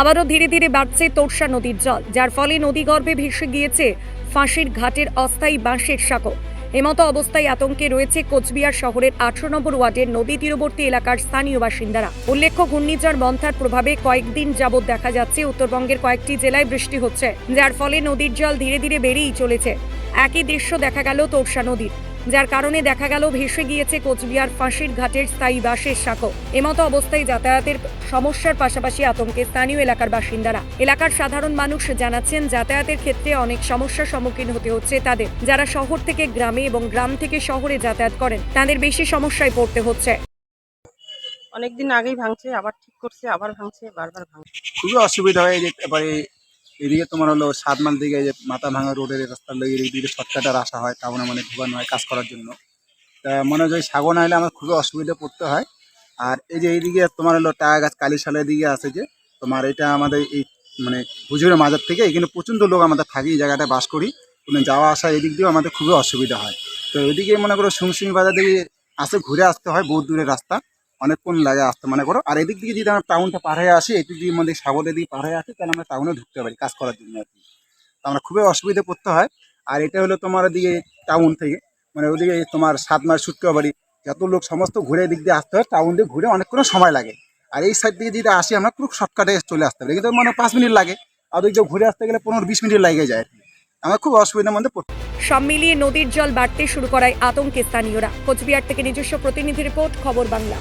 আবারও ধীরে ধীরে বাড়ছে তোরসা নদীর জল, যার ফলে নদীগর্ভে ভেসে গিয়েছে ফাঁসির ঘাটের অস্থায়ী বাঁশের সাঁকো। এমতো অবস্থায় আতঙ্কে রয়েছে কোচবিহার শহরের আঠারো নম্বর ওয়ার্ডের নদী তীরবর্তী এলাকার স্থানীয় বাসিন্দারা। উল্লেখ্য, ঘূর্ণিঝড় মন্থার প্রভাবে কয়েকদিন যাবৎ দেখা যাচ্ছে উত্তরবঙ্গের কয়েকটি জেলায় বৃষ্টি হচ্ছে, যার ফলে নদীর জল ধীরে ধীরে বেড়েই চলেছে। একই দৃশ্য দেখা গেল তোরসা নদীর। যার কারণে দেখা গেল ভেসে গিয়েছে কোচবিহার ফাঁসির ঘাটের স্থায়ী বাসের সাঁকো। এমতো অবস্থায় যাতায়াতের সমস্যার পাশাপাশি আতঙ্কে স্থানীয় এলাকার বাসিন্দারা। এলাকার সাধারণ মানুষ জানাচ্ছেন যাতায়াতের ক্ষেত্রে অনেক সমস্যার সম্মুখীন হতে হচ্ছে তাদের। যারা শহর থেকে গ্রামে এবং গ্রাম থেকে শহরে যাতায়াত করেন তাদের বেশি সমস্যায় পড়তে হচ্ছে। অনেকদিন আগেই ভাঙছে আবার ঠিক করছে আবার ভাঙছে বারবার ভাঙছে। খুবই অসুবিধা হয় এই যে এবারে এদিকে তোমার হলো সাত মাইল দিকে যে মাথা ভাঙা রোডের রাস্তার লেগে এদিকে শর্টকাটার আসা হয়, টাউনে মানে ঢুকানো হয় কাজ করার জন্য। তা মনে হয় সাগর হলে আমার খুবই অসুবিধা পড়তে হয়। আর এই যে এইদিকে তোমার হলো টায়া গাছ কালীশালের দিকে আছে যে, তোমার এটা আমাদের এই মানে হুজুরের মাজার থেকে, এখানে প্রচণ্ড লোক আমাদের থাকি, এই জায়গাটা বাস করি। কোনো যাওয়া আসা এদিক দিয়েও আমাদের খুবই অসুবিধা হয়। তো এদিকে মনে করো সুংসুমি বাজার দিকে আসে, ঘুরে আসতে হয়, বহুত দূরের রাস্তা। অনেকক্ষণ লাগে আসতে, মনে করো। আর এদিক দিকে যদি আমরা টাউনটা পার হয়ে আসি এদিক দিয়ে মধ্যে সাগরের দিকে পার হয়ে আসি, তাহলে আমরা টাউনে ঢুকতে পারি কাজ করার জন্য আর কি। তো আমরা খুবই অসুবিধে পড়তে হয়। আর এটা হলো তোমার ওদিকে টাউন থেকে মানে ওদিকে তোমার সাত মাস সুটকা পারি যত লোক সমস্ত ঘুরে এদিক দিয়ে আসতে হয় টাউন দিয়ে ঘুরে অনেকক্ষণ সময় লাগে। আর এই সাইড দিয়ে যদি আসি, আমরা খুব শর্টকাটে চলে আসতে পারি। কিন্তু মানে পাঁচ মিনিট লাগে। আর ওদিক দিয়ে ঘুরে আসতে গেলে পনেরো বিশ মিনিট লাগে যায় আমার খুব অসুবিধার মধ্যে পড়তে সব মিলিয়ে নদীর জল বাড়তে শুরু করায় আতঙ্কে স্থানীয়রা। কোচবিহার থেকে নিজস্ব প্রতিনিধি রিপোর্ট, খবর বাংলা।